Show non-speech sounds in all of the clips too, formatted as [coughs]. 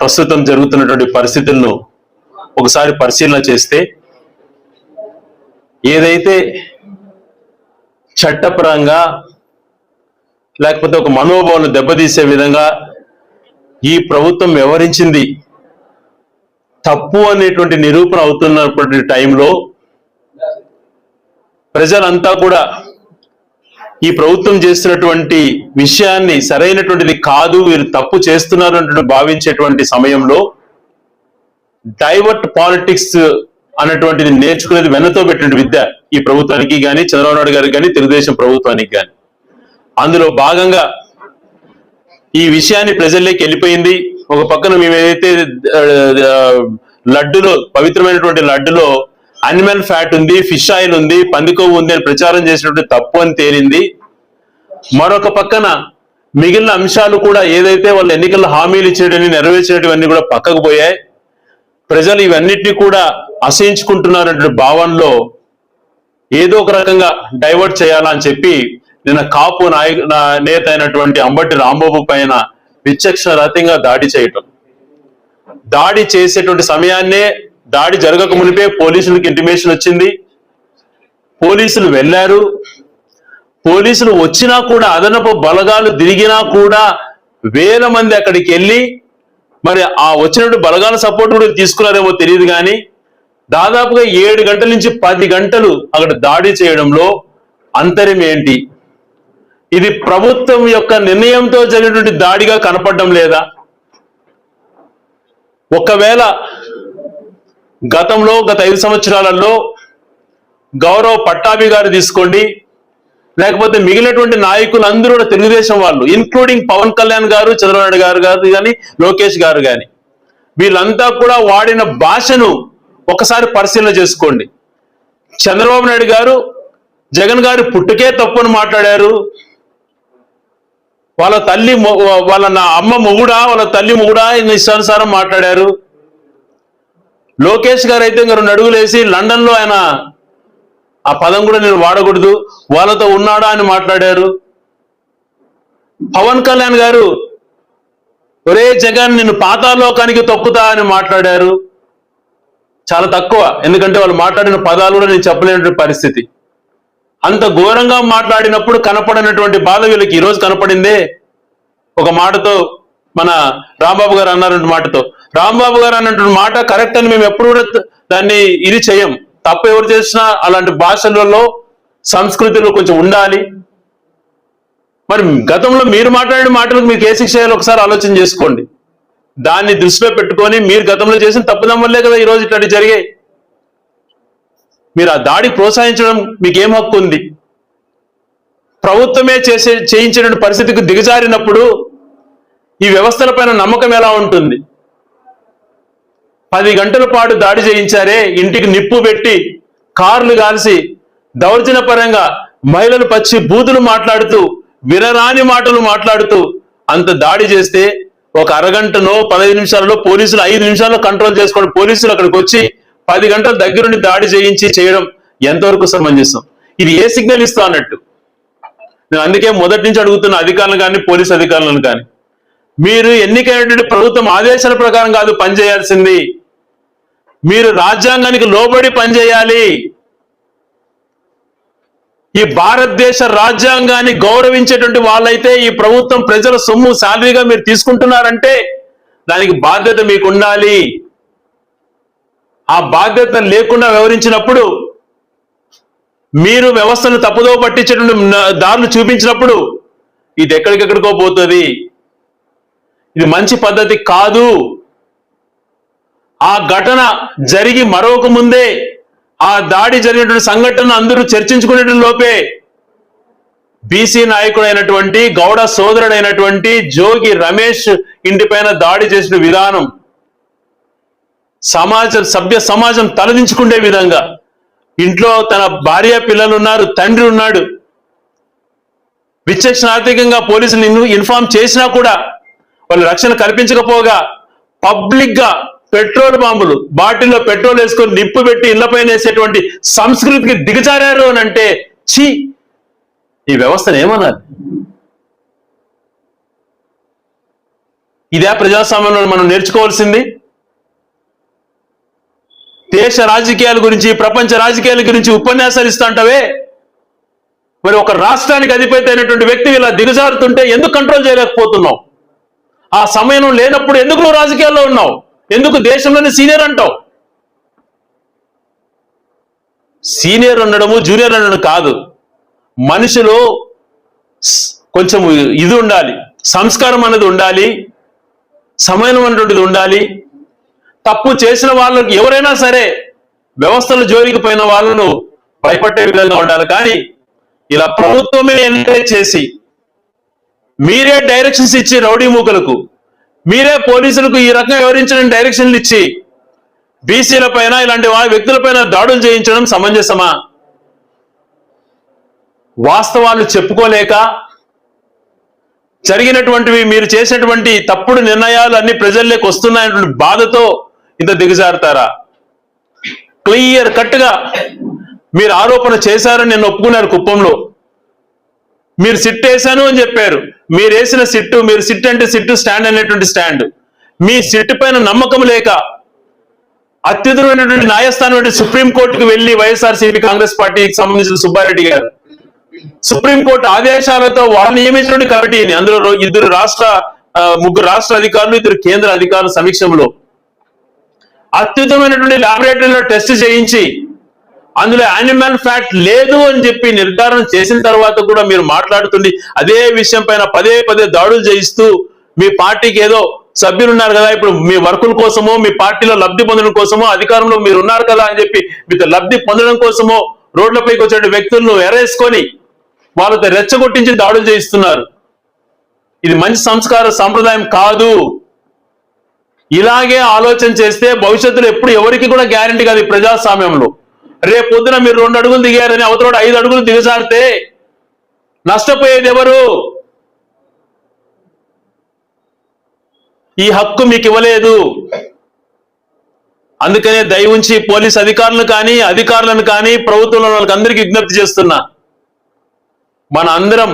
ప్రస్తుతం జరుగుతున్నటువంటి పరిస్థితులను ఒకసారి పరిశీలన చేస్తే ఏదైతే చట్టపరంగా లేకపోతే ఒక మనోభావాలు దెబ్బతీసే విధంగా ఈ ప్రభుత్వం వ్యవహరించింది తప్పు అనేటువంటి నిరూపణ అవుతున్నటువంటి టైంలో ప్రజలంతా కూడా ఈ ప్రభుత్వం చేస్తున్నటువంటి విషయాన్ని సరైనటువంటిది కాదు వీరు తప్పు చేస్తున్నారు అంటూ భావించేటువంటి సమయంలో డైవర్ట్ పాలిటిక్స్ అన్నటువంటిది నేర్చుకునేది వెన్నతో పెట్టిన విద్య ఈ ప్రభుత్వానికి కానీ చంద్రబాబు నాయుడు గారికి కానీ తెలుగుదేశం ప్రభుత్వానికి కానీ అందులో భాగంగా ఈ విషయాన్ని ప్రజల్లోకి వెళ్ళిపోయింది. ఒక పక్కన మేము ఏదైతే లడ్డులో పవిత్రమైనటువంటి లడ్డులో అనిమల్ ఫ్యాట్ ఉంది ఫిష్ ఆయిల్ ఉంది పందికొవ్వు ఉంది అని ప్రచారం చేసినటువంటి తప్పు అని తేలింది. మరొక పక్కన మిగిలిన అంశాలు కూడా ఏదైతే వాళ్ళు ఎన్నికల్లో హామీలు ఇచ్చేటవి నెరవేర్చేటివన్నీ కూడా పక్కకు పోయాయి. ప్రజలు ఇవన్నిటిని కూడా అసహించుకుంటున్నారనే భావనలో ఏదో ఒక రకంగా డైవర్ట్ చేయాలని చెప్పి నిన్న కాపు నాయ నా- నేత అయినటువంటి అంబటి రాంబాబు పైన విచక్షణ రహితంగా దాడి చేయటం. దాడి చేసేటువంటి సమయాన్నే దాడి జరగక మునిపే పోలీసులకు ఇంటిమేషన్ వచ్చింది. పోలీసులు వెళ్ళారు. పోలీసులు వచ్చినా కూడా అదనపు బలగాలు దిరిగినా కూడా వేల మంది అక్కడికి వెళ్ళి మరి ఆ వచ్చినట్టు బలగాల సపోర్ట్ కూడా తీసుకున్నారేమో తెలియదు కానీ దాదాపుగా ఏడు గంటల నుంచి పది గంటలు అక్కడ దాడి చేయడంలో అంతరం ఏంటి? ఇది ప్రభుత్వం యొక్క నిర్ణయంతో జరిగినటువంటి దాడిగా కనపడడం లేదా? ఒకవేళ గతంలో గత ఐదు సంవత్సరాలలో గౌరవ్ పట్టాభి గారు తీసుకోండి లేకపోతే మిగిలినటువంటి నాయకులు అందరూ కూడా తెలుగుదేశం వాళ్ళు ఇన్క్లూడింగ్ పవన్ కళ్యాణ్ గారు చంద్రబాబు గారు గారు కానీ లోకేష్ గారు కానీ వీళ్ళంతా కూడా వాడిన భాషను ఒకసారి పరిశీలన చేసుకోండి. చంద్రబాబు నాయుడు గారు జగన్ గారు పుట్టుకే తప్పును మాట్లాడారు. వాళ్ళ తల్లి వాళ్ళ నా అమ్మ మొగుడా వాళ్ళ తల్లి మొగుడా ఇష్టానుసారం మాట్లాడారు. లోకేష్ గారు అయితే ఇంకా రెండు అడుగులు వేసి లండన్లో ఆయన ఆ పదం కూడా నేను వాడకూడదు. వాళ్ళతో ఉన్నాడా అని మాట్లాడారు. పవన్ కళ్యాణ్ గారు ఒరే జగన్ నిన్ను పాతాలోకానికి తొక్కుతా అని మాట్లాడారు. చాలా తక్కువ. ఎందుకంటే వాళ్ళు మాట్లాడిన పదాలు కూడా నేను చెప్పలేనటువంటి పరిస్థితి. అంత ఘోరంగా మాట్లాడినప్పుడు కనపడినటువంటి బాధ వీళ్ళకి ఈరోజు కనపడిందే. ఒక మాటతో మన రాంబాబు గారు అన్నారంటే మాటతో. రాంబాబు గారు అన్నటువంటి మాట కరెక్ట్ అని మేము ఎప్పుడు కూడా దాన్ని ఇది చేయం. తప్పు ఎవరు చేసినా అలాంటి భాషలలో సంస్కృతిలో కొంచెం ఉండాలి. మరి గతంలో మీరు మాట్లాడిన మాటలకు మీకు ఏ శిక్ష చేయాలో ఒకసారి ఆలోచన చేసుకోండి. దాన్ని దృష్టిలో పెట్టుకొని మీరు గతంలో చేసిన తప్పుదం వల్లే కదా ఈరోజు ఇట్లాంటి జరిగాయి. మీరు ఆ దాడి ప్రోత్సహించడం మీకేం హక్కు ఉంది? ప్రభుత్వమే చేసే చేయించిన పరిస్థితికి దిగజారినప్పుడు ఈ వ్యవస్థల పైన నమ్మకం ఎలా ఉంటుంది? పది గంటల పాటు దాడి చేయించారే. ఇంటికి నిప్పు పెట్టి కార్లు కాల్సి దౌర్జన్యపరంగా మహిళలు పచ్చి బూతులు మాట్లాడుతూ విరరాని మాటలు మాట్లాడుతూ అంత దాడి చేస్తే ఒక అరగంటనో పదహైదు నిమిషాలలో పోలీసులు ఐదు నిమిషాల్లో కంట్రోల్ చేసుకోండి పోలీసులు అక్కడికి వచ్చి పది గంటల దగ్గరుండి దాడి చేయించి చేయడం ఎంతవరకు సమంజసం ఇది ఏ సిగ్నల్ ఇస్తా అన్నట్టు? నేను అందుకే మొదటి నుంచి అడుగుతున్న అధికారులు కానీ పోలీస్ అధికారులను కానీ మీరు ఎన్నికైనటువంటి ప్రభుత్వం ఆదేశాల ప్రకారం కాదు పనిచేయాల్సింది మీరు రాజ్యాంగానికి లోబడి పనిచేయాలి. ఈ భారతదేశ రాజ్యాంగాన్ని గౌరవించేటువంటి వాళ్ళైతే ఈ ప్రభుత్వం ప్రజల సొమ్ము శాలరీగా మీరు తీసుకుంటున్నారంటే దానికి బాధ్యత మీకు ఉండాలి ఆ బాధ్యత లేకుండా వ్యవహరించినప్పుడు మీరు వ్యవస్థను తప్పుదో పట్టించేటువంటి దారులు చూపించినప్పుడు ఇది ఎక్కడికెక్కడికో పోతుంది. ఇది మంచి పద్ధతి కాదు. ఆ ఘటన జరిగి మరొక ముందే ఆ దాడి జరిగినటువంటి సంఘటన అందరూ చర్చించుకునే లోపే బీసీ నాయకుడైనటువంటి గౌడ సోదరుడైనటువంటి జోగి రమేష్ ఇంటిపైన దాడి చేసిన విధానం సమాజ సభ్య సమాజం తలదించుకునే విధంగా. ఇంట్లో తన భార్య పిల్లలు ఉన్నారు తండ్రి ఉన్నాడు. విచక్షణార్థికంగా పోలీసులు ఇన్- ఇన్ఫార్మ్ చేసినా కూడా వాళ్ళు రక్షణ కల్పించకపోగా పబ్లిక్గా పెట్రోల్ బాంబులు. బాటిల్లో పెట్రోల్ వేసుకొని నిప్పు పెట్టి ఇళ్ళపైన వేసేటువంటి సంస్కృతికి దిగజారారు అని అంటే ఛీ! ఈ వ్యవస్థను ఏమన్నారు? ఇదే ప్రజాస్వామ్యంలో మనం నేర్చుకోవాల్సింది. దేశ రాజకీయాల గురించి ప్రపంచ రాజకీయాల గురించి ఉపన్యాసాలు ఇస్తాంటవే మరి ఒక రాష్ట్రానికి అధిపతి అయినటువంటి వ్యక్తి ఇలా దిగజారుతుంటే ఎందుకు కంట్రోల్ చేయలేకపోతున్నావు? ఆ సమయం లేనప్పుడు ఎందుకు నువ్వు రాజకీయాల్లో ఉన్నావు? ఎందుకు దేశంలోనే సీనియర్ అంటావు? సీనియర్ ఉండడము జూనియర్ ఉండడం కాదు. మనిషిలో కొంచెం ఇది ఉండాలి. సంస్కారం అనేది ఉండాలి. సమయం అనేటువంటిది ఉండాలి. తప్పు చేసిన వాళ్ళకి ఎవరైనా సరే వ్యవస్థల జోలికి పోయిన వాళ్ళను భయపట్టే విధంగా ఉండాలి. కానీ ఇలా ప్రభుత్వమే ఎన్కరేజ్ చేసి మీరే డైరెక్షన్స్ ఇచ్చి రౌడీ మూకలకు మీరే పోలీసులకు ఈ రకంగా వివరించడం డైరెక్షన్లు ఇచ్చి బీసీల పైన ఇలాంటి వ్యక్తులపైన దాడులు చేయించడం సమంజసమా? వాస్తవాలు చెప్పుకోలేక జరిగినటువంటివి మీరు చేసినటువంటి తప్పుడు నిర్ణయాలు అన్ని ప్రజల్లోకి వస్తున్నాయన్నటువంటి బాధతో ఇంత దిగజారుతారా? క్లియర్ కట్గా మీరు ఆరోపణ చేశారని నేను ఒప్పుకున్నారు కుప్పంలో. మీరు సిట్ వేశాను అని చెప్పారు. మీరు వేసిన సిట్టు మీరు సిట్ అంటే సిట్టు స్టాండ్ అనేటువంటి స్టాండ్. మీ సిట్టు పైన నమ్మకం లేక అత్యుతమైనటువంటి న్యాయస్థానం సుప్రీం సుప్రీంకోర్టుకు వెళ్ళి వైఎస్ఆర్సీపీ కాంగ్రెస్ పార్టీకి సంబంధించిన సుబ్బారెడ్డి గారు. సుప్రీంకోర్టు ఆదేశాలతో వాళ్ళు నియమించినటువంటి కమిటీని అందులో ఇద్దరు రాష్ట్ర ముగ్గురు రాష్ట్ర అధికారులు ఇద్దరు కేంద్ర అధికారుల సమీక్షంలో అత్యుతమైనటువంటి లాబొరేటరీలో టెస్ట్ చేయించి అందులో యానిమల్ ఫ్యాక్ట్ లేదు అని చెప్పి నిర్ధారణ చేసిన తర్వాత కూడా మీరు మాట్లాడుతుంది అదే విషయం పైన పదే పదే దాడులు చేయిస్తూ మీ పార్టీకి ఏదో సభ్యులు ఉన్నారు కదా ఇప్పుడు మీ వర్కుల కోసమో మీ పార్టీలో లబ్ధి పొందడం కోసమో అధికారంలో మీరు ఉన్నారు కదా అని చెప్పి మీతో లబ్ధి పొందడం కోసమో రోడ్లపైకి వచ్చే వ్యక్తులను ఎరేసుకొని వాళ్ళతో రెచ్చగొట్టించి దాడులు చేయిస్తున్నారు. ఇది మంచి సంస్కార సంప్రదాయం కాదు. ఇలాగే ఆలోచన చేస్తే భవిష్యత్తులో ఎప్పుడు ఎవరికి కూడా గ్యారంటీ కాదు ప్రజాస్వామ్యంలో. రేపు పొద్దున మీరు రెండు అడుగులు దిగారని అవతల ఐదు అడుగులు దిగజారితే నష్టపోయేది ఎవరు? ఈ హక్కు మీకు ఇవ్వలేదు. అందుకనే దయ ఉంచి పోలీస్ అధికారులను కానీ అధికారులను కానీ ప్రభుత్వంలో వాళ్ళకి అందరికీ విజ్ఞప్తి చేస్తున్నా. మన అందరం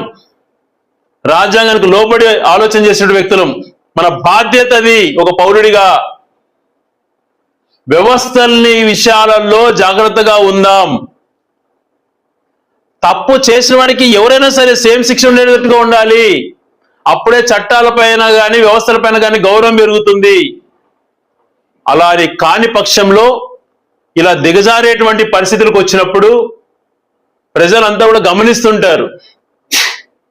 రాజ్యాంగానికి లోబడి ఆలోచన చేసిన వ్యక్తులం. మన బాధ్యత అది ఒక పౌరుడిగా వ్యవస్థల్ని విషయాలలో జాగ్రత్తగా ఉందాం. తప్పు చేసిన వాడికి ఎవరైనా సరే సేమ్ శిక్ష ఉండేటట్టుగా ఉండాలి. అప్పుడే చట్టాలపైన కానీ వ్యవస్థలపైన కానీ గౌరవం పెరుగుతుంది. అలా అది కాని పక్షంలో ఇలా దిగజారేటువంటి పరిస్థితులకు వచ్చినప్పుడు ప్రజలంతా కూడా గమనిస్తుంటారు.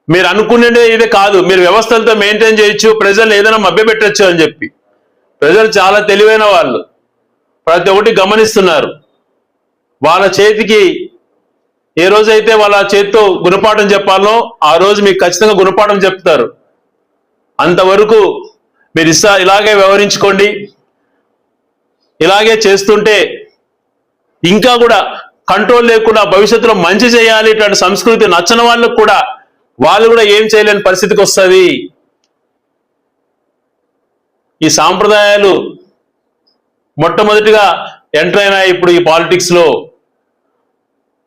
మీరు అనుకునేదే ఇది కాదు. మీరు వ్యవస్థలతో మెయింటైన్ చేయొచ్చు ప్రజలు ఏదైనా మభ్యపెట్టచ్చు అని చెప్పి. ప్రజలు చాలా తెలివైన వాళ్ళు. ప్రతి ఒక్కటి గమనిస్తున్నారు. వాళ్ళ చేతికి ఏ రోజైతే వాళ్ళ చేతితో గుణపాఠం చెప్పాలో ఆ రోజు మీకు ఖచ్చితంగా గుణపాఠం చెప్తారు. అంతవరకు మీరు ఇస్తా ఇలాగే వ్యవహరించుకోండి. ఇలాగే చేస్తుంటే ఇంకా కూడా కంట్రోల్ లేకుండా భవిష్యత్తులో మంచి చేయాలి ఇట్లాంటి సంస్కృతి నచ్చని వాళ్ళకు కూడా వాళ్ళు కూడా ఏం చేయలేని పరిస్థితికి వస్తుంది. ఈ సాంప్రదాయాలు మొట్టమొదటిగా ఎంటర్ అయినాయి ఇప్పుడు ఈ పాలిటిక్స్లో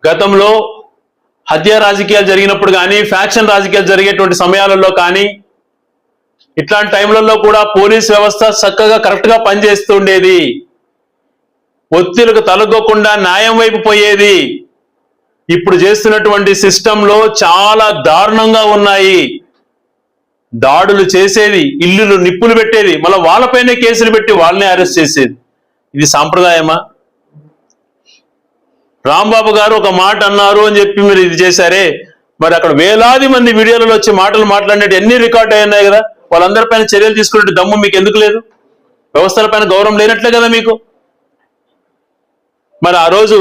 గతంలో హత్య రాజకీయాలు జరిగినప్పుడు కానీ ఫ్యాక్షన్ రాజకీయాలు జరిగేటువంటి సమయాలలో కానీ ఇట్లాంటి టైంలలో కూడా పోలీస్ వ్యవస్థ చక్కగా కరెక్ట్గా పనిచేస్తుండేది ఒత్తిలకు తలగొకుండా న్యాయం వైపు పోయేది. ఇప్పుడు చేస్తున్నటువంటి సిస్టంలో చాలా దారుణంగా ఉన్నాయి. దాడులు చేసేది ఇల్లులు నిప్పులు పెట్టేది మళ్ళీ వాళ్ళపైనే కేసులు పెట్టి వాళ్ళనే అరెస్ట్ చేసేది. ఇది సాంప్రదాయమా? రాంబాబు గారు ఒక మాట అన్నారు అని చెప్పి మీరు ఇది చేశారే. మరి అక్కడ వేలాది మంది వీడియోలలో వచ్చి మాటలు మాట్లాడినట్టు ఎన్ని రికార్డ్ అయినాయి కదా? వాళ్ళందరిపైన చర్యలు తీసుకునే దమ్ము మీకు ఎందుకు లేదు? వ్యవస్థలపైన గౌరవం లేనట్లే కదా మీకు? మరి ఆ రోజు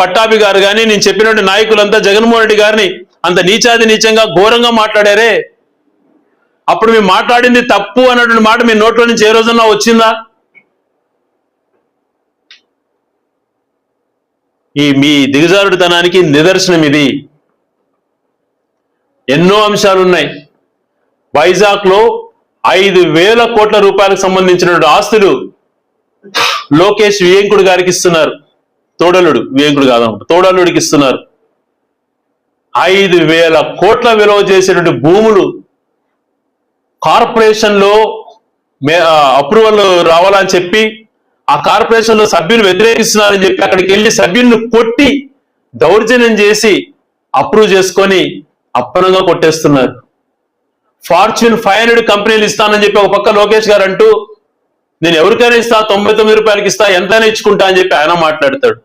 పట్టాభి గారు కానీ నేను చెప్పినట్టు నాయకులంతా జగన్మోహన్ రెడ్డి గారిని అంత నీచాది నీచంగా ఘోరంగా మాట్లాడారే. అప్పుడు మేము మాట్లాడింది తప్పు అన్నటువంటి మాట మీ నోట్లో నుంచి ఏ రోజున్నా వచ్చిందా? ఈ మీ దిగజారుడితనానికి నిదర్శనం ఇది ఎన్నో అంశాలు ఉన్నాయి ఐదు వేల కోట్ల రూపాయలకు సంబంధించిన ఆస్తులు లోకేష్ వియంకుడు గారికి ఇస్తున్నారు. తోడలుడు వియంకుడు కాదన్నమాట తోడలుడికి ఇస్తున్నారు. ఐదు వేల కోట్ల విలువ చేసినటువంటి భూములు కార్పొరేషన్లో మే అప్రూవల్ రావాలని చెప్పి ఆ కార్పొరేషన్లో సభ్యులు వ్యతిరేకిస్తున్నారని చెప్పి అక్కడికి వెళ్ళి సభ్యులను కొట్టి దౌర్జన్యం చేసి అప్రూవ్ చేసుకొని అప్పనంగా కొట్టేస్తున్నారు. ఫార్చ్యూన్ ఫైవ్ హండ్రెడ్ కంపెనీలు ఇస్తానని చెప్పి ఒక పక్క లోకేష్ గారు అంటూ నేను ఎవరికైనా ఇస్తా తొంభై తొమ్మిది రూపాయలకి ఇస్తా ఎంతైనా ఇచ్చుకుంటా అని చెప్పి ఆయన మాట్లాడతాడు.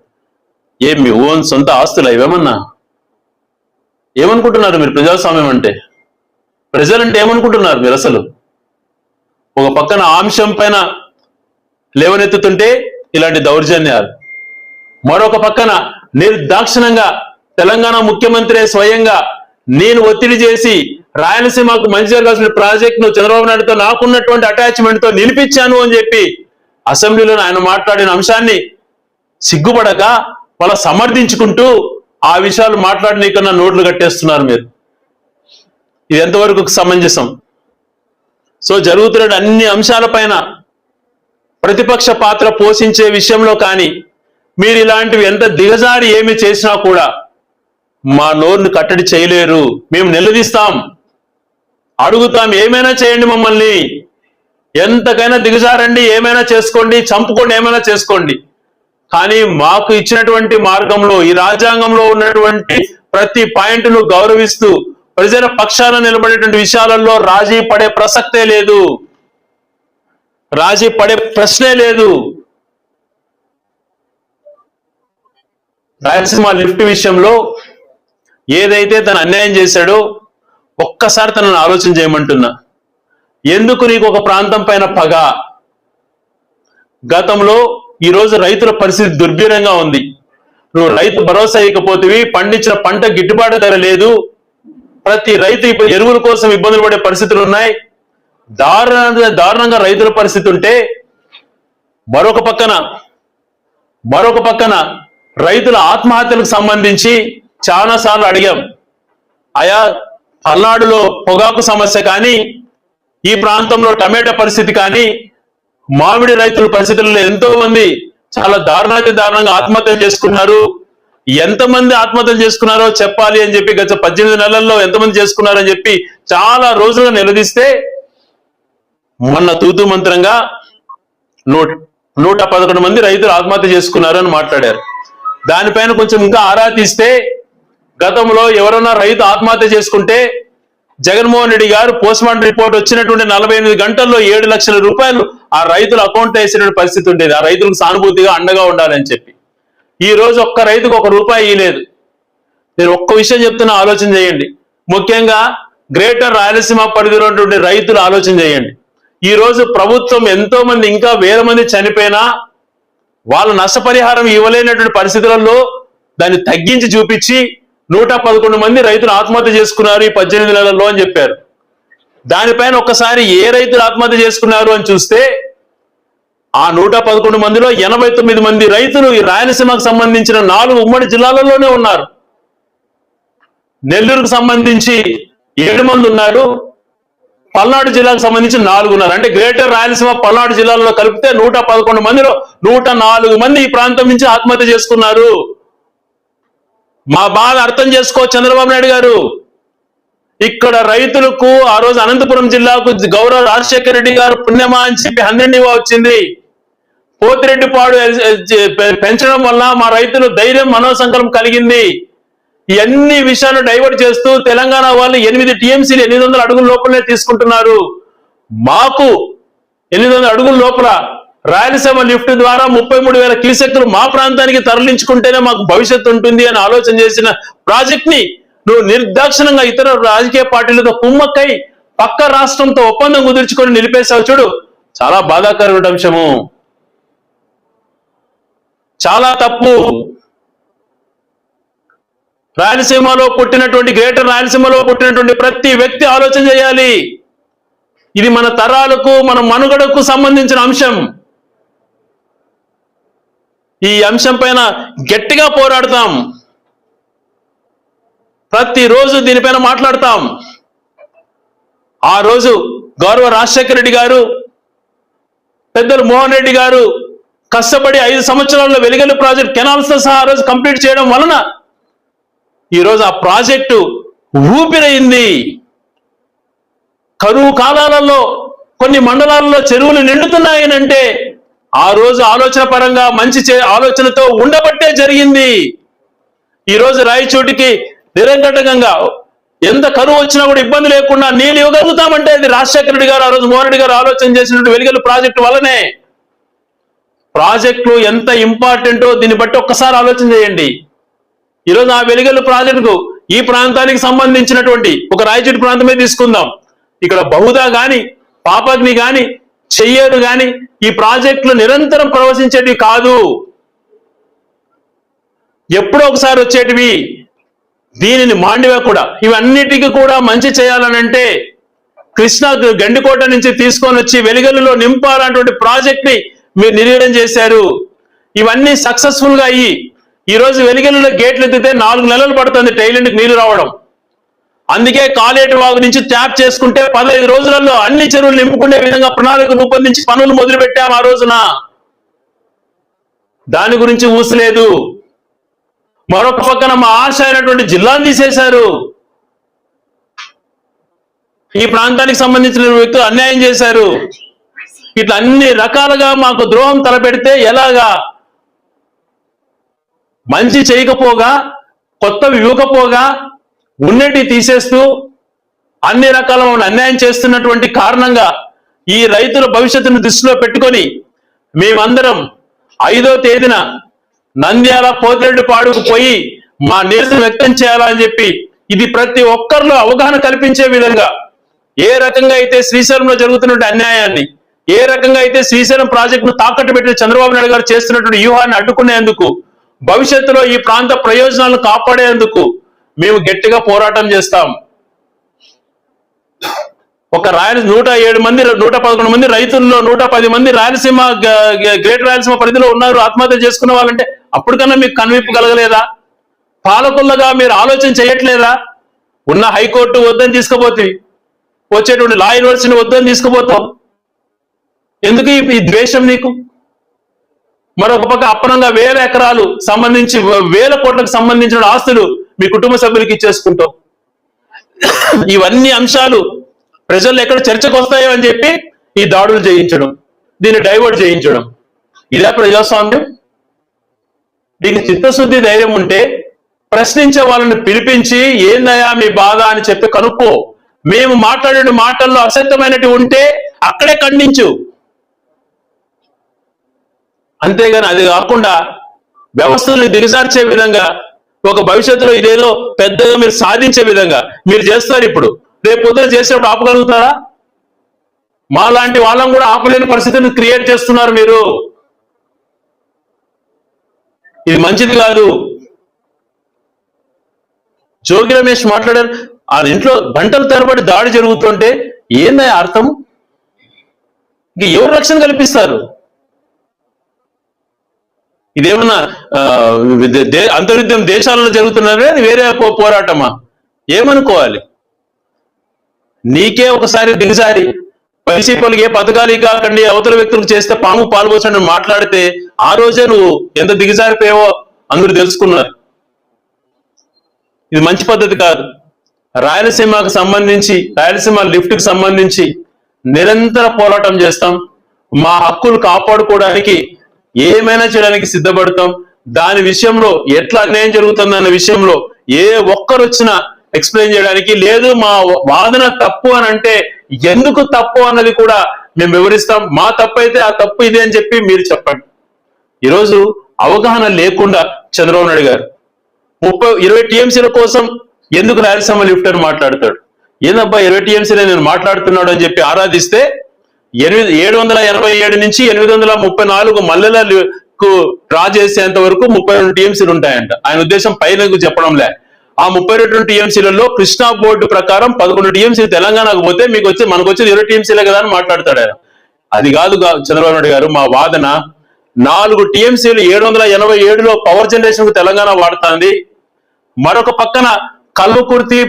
ఏం మీ ఓన్ సొంత ఆస్తులు ఇవేమన్నా? ఏమనుకుంటున్నారు మీరు ప్రజాస్వామ్యం అంటే? ప్రజలంటే ఏమనుకుంటున్నారు మీరు అసలు? ఒక పక్కన అంశం పైన లేవనెత్తుతుంటే ఇలాంటి దౌర్జన్యాలు. మరొక పక్కన నిర్దాక్షిణంగా తెలంగాణ ముఖ్యమంత్రి స్వయంగా నేను ఒత్తిడి చేసి రాయలసీమకు మంచి జరగాల్సిన ప్రాజెక్ట్ను చంద్రబాబు నాయుడుతో నాకున్నటువంటి అటాచ్మెంట్తో నిలిపించాను అని చెప్పి అసెంబ్లీలో ఆయన మాట్లాడిన అంశాన్ని సిగ్గుపడక వాళ్ళ సమర్థించుకుంటూ ఆ విషయాలు మాట్లాడినీకన్నా నోట్లు కట్టేస్తున్నారు మీరు. ఇది ఎంతవరకు సమంజసం? సో జరుగుతున్న అన్ని అంశాలపైన ప్రతిపక్ష పాత్ర పోషించే విషయంలో కానీ మీరు ఇలాంటివి ఎంత దిగజారి ఏమి చేసినా కూడా మా నోరును కట్టడి చేయలేరు. మేము నిలదీస్తాం. అడుగుతాం ఏమైనా చేయండి మమ్మల్ని. ఎంతకైనా దిగజారండి ఏమైనా చేసుకోండి చంపుకోండి ఏమైనా చేసుకోండి. కానీ మాకు ఇచ్చినటువంటి మార్గంలో ఈ రాజ్యాంగంలో ఉన్నటువంటి ప్రతి పాయింట్ను గౌరవిస్తూ ప్రజల పక్షాన నిలబడేటువంటి విషయాలలో రాజీ పడే ప్రసక్తే లేదు. రాజీ పడే ప్రశ్నే లేదు. రాయలసీమ లిఫ్ట్ విషయంలో ఏదైతే తను అన్యాయం చేశాడో ఒక్కసారి తనను ఆలోచన చేయమంటున్నా. ఎందుకు నీకు ఒక ప్రాంతం పైన పగ? గతంలో ఈరోజు రైతుల పరిస్థితి దుర్భీరంగా ఉంది. నువ్వు రైతు భరోసా ఇవ్వకపోతేవి పండించిన పంట గిట్టుబాటు ధర లేదు. ప్రతి రైతు ఇప్పుడు ఎరువుల కోసం ఇబ్బందులు పడే పరిస్థితులు ఉన్నాయి. దారుణ దారుణంగా రైతుల పరిస్థితి ఉంటే మరొక పక్కన మరొక పక్కన రైతుల ఆత్మహత్యలకు సంబంధించి చాలా సార్లు అడిగాం. ఆయా పల్నాడులో పొగాకు సమస్య కానీ ఈ ప్రాంతంలో టమాటా పరిస్థితి కానీ మామిడి రైతుల పరిస్థితుల్లో ఎంతో మంది చాలా దారుణాతి దారుణంగా ఆత్మహత్యలు చేసుకున్నారు. ఎంతమంది ఆత్మహత్యలు చేసుకున్నారో చెప్పాలి అని చెప్పి గత పద్దెనిమిది నెలల్లో ఎంతమంది చేసుకున్నారని చెప్పి చాలా రోజులుగా నిలదీస్తే మొన్న తూతు మంత్రంగా నూట నూట పదకొండు మంది రైతులు ఆత్మహత్య చేసుకున్నారు అని మాట్లాడారు. దానిపైన కొంచెం ఇంకా ఆరా తీస్తే గతంలో ఎవరైనా రైతు ఆత్మహత్య చేసుకుంటే జగన్మోహన్ రెడ్డి గారు పోస్ట్ మార్టం రిపోర్ట్ వచ్చినటువంటి నలభై ఎనిమిది గంటల్లో ఏడు లక్షల రూపాయలు ఆ రైతుల అకౌంట్ వేసినటువంటి పరిస్థితి ఉండేది. ఆ రైతులకు సానుభూతిగా అండగా ఉండాలని చెప్పి. ఈ రోజు ఒక్క రైతుకు ఒక రూపాయి ఇవ్వలేదు నేను ఒక్క విషయం చెప్తున్నా ఆలోచన చేయండి. ముఖ్యంగా గ్రేటర్ రాయలసీమ పరిధిలో రైతులు ఆలోచన చేయండి. ఈ రోజు ప్రభుత్వం ఎంతో మంది ఇంకా వేల మంది చనిపోయినా వాళ్ళ నష్టపరిహారం ఇవ్వలేనటువంటి పరిస్థితులలో దాన్ని తగ్గించి చూపించి నూట పదకొండు మంది రైతులు ఆత్మహత్య చేసుకున్నారు ఈ పద్దెనిమిది నెలల్లో అని చెప్పారు. దానిపైన ఒక్కసారి ఏ రైతులు ఆత్మహత్య చేసుకున్నారు అని చూస్తే ఆ నూట పదకొండు మందిలో ఎనభై తొమ్మిది మంది రైతులు ఈ రాయలసీమకు సంబంధించిన నాలుగు ఉమ్మడి జిల్లాలలోనే ఉన్నారు. నెల్లూరుకు సంబంధించి ఏడు మంది ఉన్నారు. పల్నాడు జిల్లాకు సంబంధించి నాలుగున్నర. అంటే గ్రేటర్ రాయలసీమ పల్నాడు జిల్లాలో కలిపితే నూట పదకొండు మందిలో నూట నాలుగు మంది ఈ ప్రాంతం నుంచి ఆత్మహత్య చేసుకున్నారు. మా బాధ అర్థం చేసుకో చంద్రబాబు నాయుడు గారు. ఇక్కడ రైతులకు ఆ రోజు అనంతపురం జిల్లాకు గౌరవ రాజశేఖర రెడ్డి గారు పుణ్యమా అని చెప్పి హండ్రెండివా వచ్చింది. పోతిరెడ్డిపాడు పెంచడం వల్ల మా రైతులు ధైర్యం మనోసంకల్పం కలిగింది. ఎన్ని విషయాలు డైవర్ట్ చేస్తూ తెలంగాణ వాళ్ళు ఎనిమిది టీఎంసీలు ఎనిమిది వందల అడుగుల లోపలనే తీసుకుంటున్నారు. మాకు ఎనిమిది వందల అడుగుల లోపల రాయలసీమ లిఫ్ట్ ద్వారా ముప్పై మూడు వేల క్యూసెక్లు మా ప్రాంతానికి తరలించుకుంటేనే మాకు భవిష్యత్తు ఉంటుంది అని ఆలోచన చేసిన ప్రాజెక్ట్ని నువ్వు నిర్దాక్షిణంగా ఇతర రాజకీయ పార్టీలతో కుమ్మక్కై పక్క రాష్ట్రంతో ఒప్పందం కుదుర్చుకొని నిలిపేశావు చూడు. చాలా బాధాకరమైన అంశము. చాలా తప్పు. రాయలసీమలో పుట్టినటువంటి గ్రేటర్ రాయలసీమలో పుట్టినటువంటి ప్రతి వ్యక్తి ఆలోచన చేయాలి. ఇది మన తరాలకు మన మనుగడకు సంబంధించిన అంశం. ఈ అంశం పైన గట్టిగా పోరాడతాం. ప్రతిరోజు దీనిపైన మాట్లాడతాం. ఆ రోజు గౌరవ రాజశేఖర రెడ్డి గారు పెద్దలు మోహన్ రెడ్డి గారు కష్టపడి ఐదు సంవత్సరాల్లో వెలిగలు ప్రాజెక్ట్ కెనాల్స్తో సహా ఆ రోజు కంప్లీట్ చేయడం వలన ఈరోజు ఆ ప్రాజెక్టు ఊపిరైంది. కరువు కాలాలలో కొన్ని మండలాలలో చెరువులు నిండుతున్నాయనంటే ఆ రోజు ఆలోచన పరంగా మంచి చే- ఆలోచనతో ఉండబట్టే జరిగింది. ఈరోజు రాయచోటికి నిరంకటకంగా ఎంత కరువు వచ్చినా కూడా ఇబ్బంది లేకుండా నీళ్ళు ఇవ్వగలుగుతామంటే అది రాజశేఖర రెడ్డి గారు ఆ రోజు మోహన్ రెడ్డి గారు ఆలోచన చేసినట్టు వెలుగలు ప్రాజెక్టు వల్లనే. ప్రాజెక్టులు ఎంత ఇంపార్టెంటో దీన్ని బట్టి ఒక్కసారి ఆలోచన చేయండి. ఈరోజు ఆ వెలుగలు ప్రాజెక్టుకు ఈ ప్రాంతానికి సంబంధించినటువంటి ఒక రాయచూటి ప్రాంతమే తీసుకుందాం. ఇక్కడ బహుదా గాని పాపగ్ని గాని చెయ్యేరు గాని ఈ ప్రాజెక్టులు నిరంతరం ప్రవశించేటివి కాదు. ఎప్పుడో ఒకసారి వచ్చేటివి. దీనిని మాండివా కూడా. ఇవన్నిటికీ కూడా మంచి చేయాలనంటే కృష్ణా గండికోట నుంచి తీసుకొని వచ్చి వెలుగల్లో నింపాలన్నటువంటి ప్రాజెక్ట్ని మీరు నిర్వీర్యం చేశారు. ఇవన్నీ సక్సెస్ఫుల్గా అయ్యి ఈరోజు రోజు గేట్లు ఎత్తితే నాలుగు నెలలు పడుతుంది టైలెండ్కి నీళ్ళు రావడం. అందుకే కాలేటి వాగు నుంచి ట్యాప్ చేసుకుంటే పదహైదు రోజులలో అన్ని చెరువులు నింపుకునే విధంగా ప్రణాళిక రూపొందించి పనులు మొదలుపెట్టాము ఆ రోజున. దాని గురించి ఊసలేదు. మరొక పక్కన మా ఆశ అయినటువంటి జిల్లాను తీసేశారు. ఈ ప్రాంతానికి సంబంధించిన వ్యక్తులు అన్యాయం చేశారు. ఇట్లా అన్ని రకాలుగా మాకు ద్రోహం తలపెడితే ఎలాగా? మంచి చేయకపోగా కొత్తవి ఇవ్వకపోగా ఉన్నటి తీసేస్తూ అన్ని రకాల అన్యాయం చేస్తున్నటువంటి కారణంగా ఈ రైతుల భవిష్యత్తును దృష్టిలో పెట్టుకొని మేమందరం ఐదో తేదీన నంద్యాల పోతిరెడ్డి పాడుకు పోయి మా నిరసన వ్యక్తం చేయాలని చెప్పి ఇది ప్రతి ఒక్కరిలో అవగాహన కల్పించే విధంగా ఏ రకంగా అయితే శ్రీశైలంలో జరుగుతున్న అన్యాయాన్ని ఏ రకంగా అయితే శ్రీశైలం ప్రాజెక్టును తాకట్టు పెట్టిన చంద్రబాబు నాయుడు గారు చేస్తున్నటువంటి వ్యూహాన్ని అడ్డుకునేందుకు భవిష్యత్తులో ఈ ప్రాంత ప్రయోజనాలను కాపాడేందుకు మేము గట్టిగా పోరాటం చేస్తాం. ఒక రాయల నూట ఏడు మంది నూట పదకొండు మంది రైతుల్లో నూట పది మంది రాయలసీమ గ్రేట్ రాయలసీమ పరిధిలో ఉన్నారు ఆత్మహత్య చేసుకున్న వాళ్ళంటే అప్పటికన్నా మీకు కనువిప్పు కలగలేదా? పాలకులుగా మీరు ఆలోచన చేయట్లేదా? ఉన్న హైకోర్టు వద్దని తీసుకుపోతే వచ్చేటువంటి లా యూనివర్సిటీని వద్దని తీసుకుపోతాం. ఎందుకు ఈ ద్వేషం నీకు? మరొక పక్క అప్పనంగా వేల ఎకరాలు సంబంధించి వేల కోట్లకు సంబంధించిన ఆస్తులు మీ కుటుంబ సభ్యులకి ఇచ్చేసుకుంటాం. ఇవన్నీ అంశాలు ప్రజలు ఎక్కడ చర్చకు వస్తాయో అని చెప్పి ఈ దాడులు చేయించడం దీన్ని డైవర్ట్ చేయించడం. ఇదే ప్రజాస్వామ్యం. దీనికి చిత్తశుద్ధి ధైర్యం ఉంటే ప్రశ్నించే వాళ్ళని పిలిపించి ఏందయా మీ బాధ? అని చెప్పి కనుక్కో. మేము మాట్లాడే మాటల్లో అసత్యమైనటి ఉంటే అక్కడే ఖండించు. అంతేగాని అది కాకుండా వ్యవస్థను దిగజార్చే విధంగా ఒక భవిష్యత్తులో ఇదేదో పెద్దగా మీరు సాధించే విధంగా మీరు చేస్తారు ఇప్పుడు. రేపు పొద్దున చేసేప్పుడు ఆపగలుగుతారా? మా లాంటి వాళ్ళని కూడా ఆపలేని పరిస్థితిని క్రియేట్ చేస్తున్నారు మీరు. ఇది మంచిది కాదు. జోగి రమేష్ మాట్లాడారు ఆ ఇంట్లో గంటల తరబడి దాడి జరుగుతుంటే ఏందా అర్థం? ఇంక ఎవరు రక్షణ కల్పిస్తారు? ఇదేమన్నా అంతర్యుద్ధం దేశాలలో జరుగుతున్నారే వేరే పోరాటమా? ఏమనుకోవాలి? నీకే ఒకసారి దిగజారి. వైసీపీలకు ఏ పథకాలు కాకండి అవతల వ్యక్తులకు చేస్తే పాము పాల్పోసండి మాట్లాడితే ఆ రోజే నువ్వు ఎంత దిగజారిపోయావో అందరూ తెలుసుకున్నారు. ఇది మంచి పద్ధతి కాదు. రాయలసీమకు సంబంధించి రాయలసీమ లిఫ్ట్ సంబంధించి నిరంతర పోరాటం చేస్తాం. మా హక్కులు కాపాడుకోవడానికి ఏమైనా చేయడానికి సిద్ధపడతాం? దాని విషయంలో ఎట్లా అన్యాయం జరుగుతుందన్న విషయంలో ఏ ఒక్కరు వచ్చినా ఎక్స్ప్లెయిన్ చేయడానికి లేదు మా వాదన తప్పు అని అంటే ఎందుకు తప్పు అన్నది కూడా మేము వివరిస్తాం. మా తప్పు అయితే ఆ తప్పు ఇదే అని చెప్పి మీరు చెప్పండి. ఈరోజు అవగాహన లేకుండా చంద్రబాబు నాయుడు గారు ముప్పై ఇరవై టీఎంసీల కోసం ఎందుకు రాయలసీమ లిఫ్ట్ అని మాట్లాడతాడు? ఏందబ్బా ఇరవై టీఎంసీలే నేను మాట్లాడుతున్నాడు అని చెప్పి ఆరాధిస్తే ఎనిమిది ఏడు వందల ఎనభై ఏడు నుంచి ఎనిమిది వందల ముప్పై నాలుగు మల్లెలకు డ్రా చేసేంత వరకు ముప్పై రెండు టీఎంసీలు ఉంటాయంట. ఆయన ఉద్దేశం పైన చెప్పడంలే. ఆ ముప్పై రెండు టీఎంసీలలో కృష్ణా బోర్డు ప్రకారం పదకొండు టీఎంసీలు తెలంగాణకు పోతే మీకు వచ్చి మనకు వచ్చి ఇరవై టీఎంసీలే కదా అని మాట్లాడతాడు ఆయన. అది కాదు చంద్రబాబు నాయుడు గారు మా వాదన. నాలుగు టీఎంసీలు ఏడు వందల ఎనభై ఏడులో పవర్ జనరేషన్కు తెలంగాణ వాడుతుంది. మరొక పక్కన కల్లుకుర్తి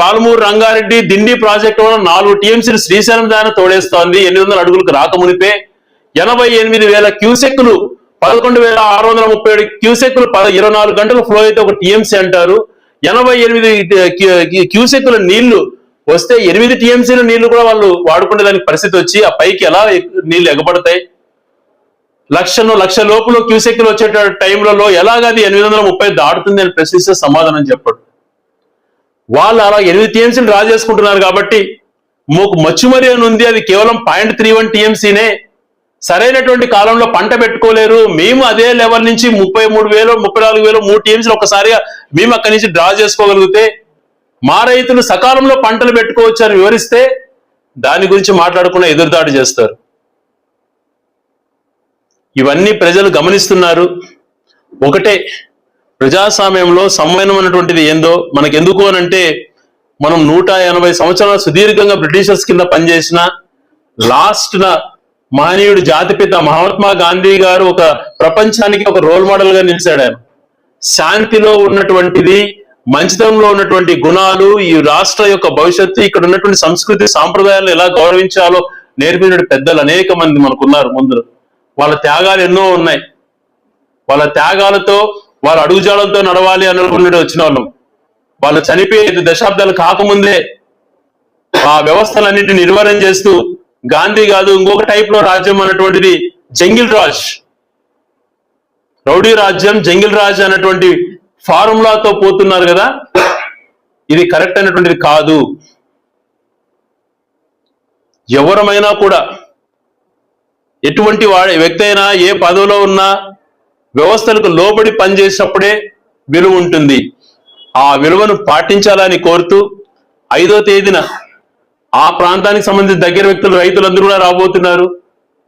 పాలమూరు రంగారెడ్డి దిండి ప్రాజెక్టు వల్ల నాలుగు టీఎంసీలు శ్రీశైలం దాన్ని తోడేస్తోంది. ఎనిమిది వందల అడుగులకు రాకమునిపే. ఎనభై ఎనిమిది వేల క్యూసెక్లు పదకొండు వేల ఆరు వందల ముప్పై ఏడు క్యూసెక్లు పద- ఇరవై నాలుగు గంటలు ఫ్లో అయితే ఒక టీఎంసీ అంటారు. ఎనభై ఎనిమిది క్యూసెక్ల నీళ్ళు వస్తే ఎనిమిది టీఎంసీల నీళ్ళు కూడా వాళ్ళు వాడుకునే దానికి పరిస్థితి వచ్చి ఆ పైకి ఎలా నీళ్ళు ఎగబడతాయి? లక్షను లక్ష లోపల క్యూసెక్లు వచ్చే టైంలలో ఎలాగది ఎనిమిది వందల ముప్పై దాటుతుంది అని ప్రశ్నిస్తే సమాధానం చెప్పాడు. వాళ్ళు అలా ఎనిమిది టీఎంసీని డ్రా చేసుకుంటున్నారు కాబట్టి మాకు మచ్చుమరి అని ఉంది అది కేవలం పాయింట్ త్రీ వన్ టీఎంసీనే. సరైనటువంటి కాలంలో పంట పెట్టుకోలేరు. మేము అదే లెవెల్ నుంచి ముప్పై మూడు వేలు ముప్పై నాలుగు వేలు మూడు టీఎంసీలు ఒకసారిగా మేము అక్కడి నుంచి డ్రా చేసుకోగలిగితే మా రైతులు సకాలంలో పంటలు పెట్టుకోవచ్చు అని వివరిస్తే దాని గురించి మాట్లాడకుండా ఎదురుదాడి చేస్తారు. ఇవన్నీ ప్రజలు గమనిస్తున్నారు. ఒకటే ప్రజాస్వామ్యంలో సమ్మేళనమైనటువంటిది ఏందో మనకెందుకు అని మనం నూట ఎనభై సంవత్సరాల సుదీర్ఘంగా బ్రిటిషర్స్ కింద పనిచేసిన లాస్ట్ మహనీయుడు జాతిపిత మహాత్మా గాంధీ గారు ఒక ప్రపంచానికి ఒక రోల్ మోడల్గా నిలిచాడు ఆయన. శాంతిలో ఉన్నటువంటిది మంచితంలో ఉన్నటువంటి గుణాలు ఈ రాష్ట్ర యొక్క భవిష్యత్తు ఇక్కడ ఉన్నటువంటి సంస్కృతి సాంప్రదాయాలను ఎలా గౌరవించాలో నేర్పిన పెద్దలు అనేక మంది మనకున్నారు ముందు. వాళ్ళ త్యాగాలు ఎన్నో ఉన్నాయి. వాళ్ళ త్యాగాలతో వారు అడుగుజాడలతో నడవాలి అనుకున్నట్టు వచ్చిన వాళ్ళం. వాళ్ళు చనిపోయే ఐదు దశాబ్దాలు కాకముందే ఆ వ్యవస్థలన్నింటినీ నిర్వహణ చేస్తూ గాంధీ కాదు ఇంకొక టైప్లో రాజ్యం అన్నటువంటిది జంగిల్ రాజ్. రౌడీ రాజ్యం జంగిల్ రాజ్ అన్నటువంటి ఫార్ములాతో పోతున్నారు కదా. ఇది కరెక్ట్ అయినటువంటిది కాదు. ఎవరమైనా కూడా ఎటువంటి వాడి వ్యక్తి అయినా ఏ పదవిలో ఉన్నా వ్యవస్థలకు లోబడి పనిచేసినప్పుడే విలువ ఉంటుంది. ఆ విలువను పాటించాలని కోరుతూ ఐదో తేదీన ఆ ప్రాంతానికి సంబంధించిన దగ్గర వ్యక్తులు రైతులందరూ కూడా రాబోతున్నారు.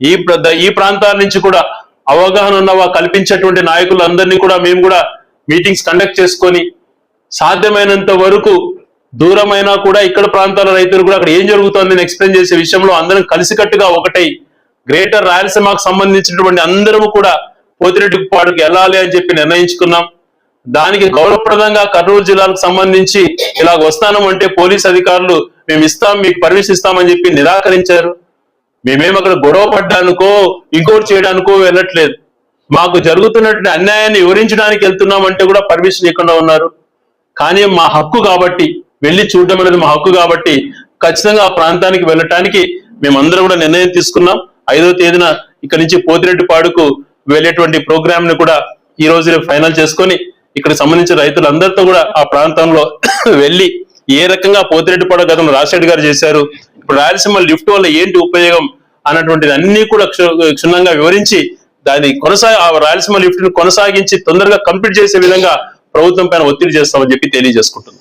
ఈ ప్ర- ఈ ప్రాంతాల నుంచి కూడా అవగాహన ఉన్నవా కల్పించేటువంటి కల్పించేటువంటి నాయకులందరినీ కూడా మేము కూడా మీటింగ్స్ కండక్ట్ చేసుకొని సాధ్యమైనంత వరకు దూరమైనా కూడా ఇక్కడ ప్రాంతాల రైతులు కూడా అక్కడ ఏం జరుగుతోందని ఎక్స్ప్లెయిన్ చేసే విషయంలో అందరం కలిసికట్టుగా ఒకటై గ్రేటర్ రాయలసీమకు సంబంధించినటువంటి అందరము కూడా పోతిరెడ్డిపాడుకు వెళ్ళాలి అని చెప్పి నిర్ణయించుకున్నాం. దానికి గౌరవప్రదంగా కర్నూలు జిల్లాకు సంబంధించి ఇలా వస్తాను అంటే పోలీస్ అధికారులు మేము ఇస్తాం మీకు పర్మిషన్ ఇస్తామని చెప్పి నిరాకరించారు. మేమేం అక్కడ గొడవ పడ్డానికో ఇంకోటి చేయడానికో వెళ్ళట్లేదు. మాకు జరుగుతున్నటువంటి అన్యాయాన్ని వివరించడానికి వెళ్తున్నామంటే కూడా పర్మిషన్ ఇవ్వకుండా ఉన్నారు. కానీ మా హక్కు కాబట్టి వెళ్ళి చూడడం అనేది మా హక్కు కాబట్టి ఖచ్చితంగా ఆ ప్రాంతానికి వెళ్ళటానికి మేమందరం కూడా నిర్ణయం తీసుకున్నాం. ఐదో తేదీన ఇక్కడ నుంచి పోతిరెడ్డిపాడుకు వెళ్ళేటువంటి ప్రోగ్రామ్ని కూడా ఈ రోజు ఫైనల్ చేసుకొని ఇక్కడ సంబంధించిన రైతులందరితో కూడా ఆ ప్రాంతంలో [coughs] వెళ్ళి ఏ రకంగా పోతిరెడ్డిపాడు గతంలో రాజశేఖర్ గారు చేశారు ఇప్పుడు రాయలసీమ లిఫ్ట్ వల్ల ఏంటి ఉపయోగం అన్నటువంటిది అన్ని కూడా క్షుణ్ణంగా వివరించి దాన్ని కొనసాగ ఆ రాయలసీమ లిఫ్ట్ను కొనసాగించి తొందరగా కంప్లీట్ చేసే విధంగా ప్రభుత్వం పైన ఒత్తిడి చేస్తామని చెప్పి తెలియజేసుకుంటుంది